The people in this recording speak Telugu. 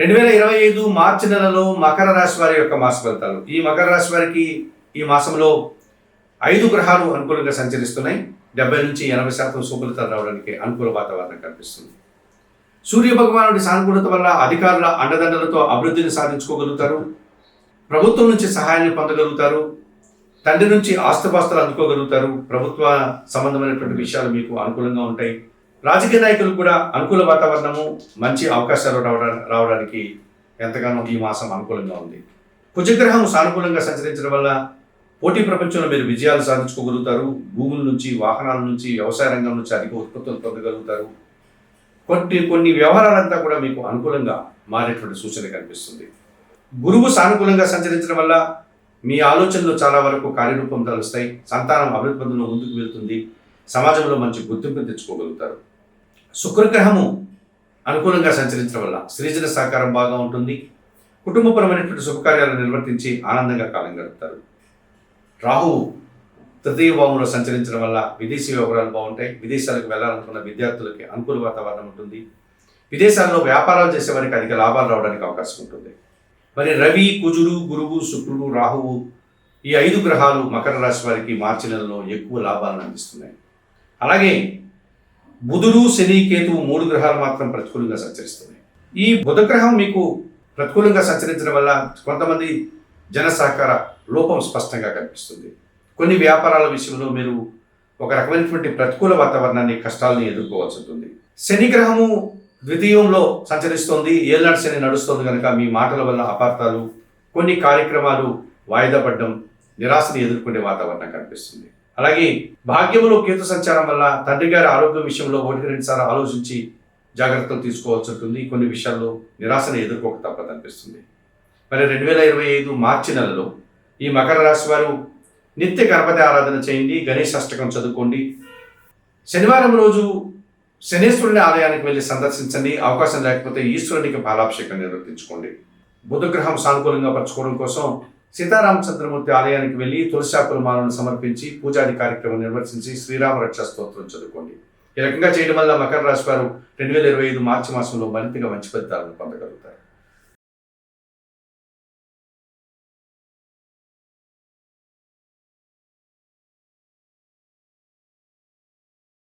రెండు వేల ఇరవై ఐదు మార్చి నెలలో మకర రాశి వారి యొక్క మాస ఫలితాలు. ఈ మకర రాశి వారికి ఈ మాసంలో ఐదు గ్రహాలు అనుకూలంగా సంచరిస్తున్నాయి. డెబ్బై నుంచి ఎనభై శాతం శుభలితాలు రావడానికి అనుకూల వాతావరణం కనిపిస్తుంది. సూర్య భగవానుడి సానుకూలత వల్ల అధికారుల అండదండలతో అభివృద్ధిని సాధించుకోగలుగుతారు. ప్రభుత్వం నుంచి సహాయాన్ని పొందగలుగుతారు. తండ్రి నుంచి ఆస్తిపాస్తులు అందుకోగలుగుతారు. ప్రభుత్వ సంబంధమైనటువంటి విషయాలు మీకు అనుకూలంగా ఉంటాయి. రాజకీయ నాయకులు కూడా అనుకూల వాతావరణము మంచి అవకాశాలు రావడా రావడానికి ఎంతగానో ఈ మాసం అనుకూలంగా ఉంది. కుజగ్రహం సానుకూలంగా సంచరించడం వల్ల పోటీ ప్రపంచంలో మీరు విజయాలు సాధించుకోగలుగుతారు. భూముల నుంచి వాహనాల నుంచి వ్యవసాయ రంగం నుంచి అధిక ఉత్పత్తులు పొందగలుగుతారు. కొన్ని కొన్ని వ్యవహారాలంతా కూడా మీకు అనుకూలంగా మారేటువంటి సూచన కనిపిస్తుంది. గురువు సానుకూలంగా సంచరించడం వల్ల మీ ఆలోచనలు చాలా వరకు కార్యరూపం తలుస్తాయి. సంతానం అభివృద్ధి పథంలో ముందుకు వెళ్తుంది. సమాజంలో మంచి గుర్తింపు తెచ్చుకోగలుగుతారు. శుక్రగ్రహము అనుకూలంగా సంచరించడం వల్ల సృజన సహకారం బాగా ఉంటుంది. కుటుంబపరమైనటువంటి శుభకార్యాలు నిర్వర్తించి ఆనందంగా కాలం గడుపుతారు. రాహువు తృతీయ భావంలో సంచరించడం వల్ల విదేశీ వ్యవహారాలు బాగుంటాయి. విదేశాలకు వెళ్ళాలనుకున్న విద్యార్థులకి అనుకూల వాతావరణం ఉంటుంది. విదేశాల్లో వ్యాపారాలు చేసే వారికి అధిక లాభాలు రావడానికి అవకాశం ఉంటుంది. మరి రవి కుజుడు గురువు శుక్రుడు రాహువు ఈ ఐదు గ్రహాలు మకర రాశి వారికి మార్చి నెలలో ఎక్కువ లాభాలను అందిస్తున్నాయి. అలాగే బుధుడు శని కేతువు మూడు గ్రహాలు మాత్రం ప్రతికూలంగా సంచరిస్తున్నాయి. ఈ బుధ గ్రహం మీకు ప్రతికూలంగా సంచరించడం వల్ల కొంతమంది జన సహకార లోపం స్పష్టంగా కనిపిస్తుంది. కొన్ని వ్యాపారాల విషయంలో మీరు ఒక రకమైనటువంటి ప్రతికూల వాతావరణాన్ని కష్టాలని ఎదుర్కోవాల్సి ఉంటుంది. శని గ్రహము ద్వితీయంలో సంచరిస్తోంది. ఏళ్ళనాటి శని నడుస్తుంది కనుక మీ మాటల వల్ల అపార్థాలు కొన్ని కార్యక్రమాలు వాయిదా పడడం నిరాశని ఎదుర్కొనే వాతావరణం కనిపిస్తుంది. అలాగే భాగ్యములో కేతు సంచారం వల్ల తండ్రి గారి ఆరోగ్య విషయంలో ఒకటి రెండుసార్లు ఆలోచించి జాగ్రత్తలు తీసుకోవాల్సి ఉంటుంది. కొన్ని విషయాల్లో నిరాశను ఎదుర్కోక తప్పదు అనిపిస్తుంది. మరి రెండు వేల ఇరవై ఐదు మార్చి నెలలో ఈ మకర రాశి వారు నిత్య గణపతి ఆరాధన చేయండి గణేష్ అష్టకం చదువుకోండి. శనివారం రోజు శనేశ్వరుని ఆలయానికి వెళ్ళి సందర్శించండి. అవకాశం లేకపోతే ఈశ్వరునికి బాలాభిషేకం నిర్వర్తించుకోండి. బుధగ్రహం సానుకూలంగా పరచుకోవడం కోసం సీతారామచంద్రమూర్తి ఆలయానికి వెళ్ళి తులసాకుల మాలను సమర్పించి పూజాది కార్యక్రమం నిర్వర్తించి శ్రీరామ రక్ష స్తోత్రం చదువుకోండి. ఈ రకంగా చేయడం వల్ల మకర రాశి వారు రెండు వేల ఇరవై ఐదు మార్చి మాసంలో మరింతగా మంచి ఫలితాలను పొందగలుగుతారు.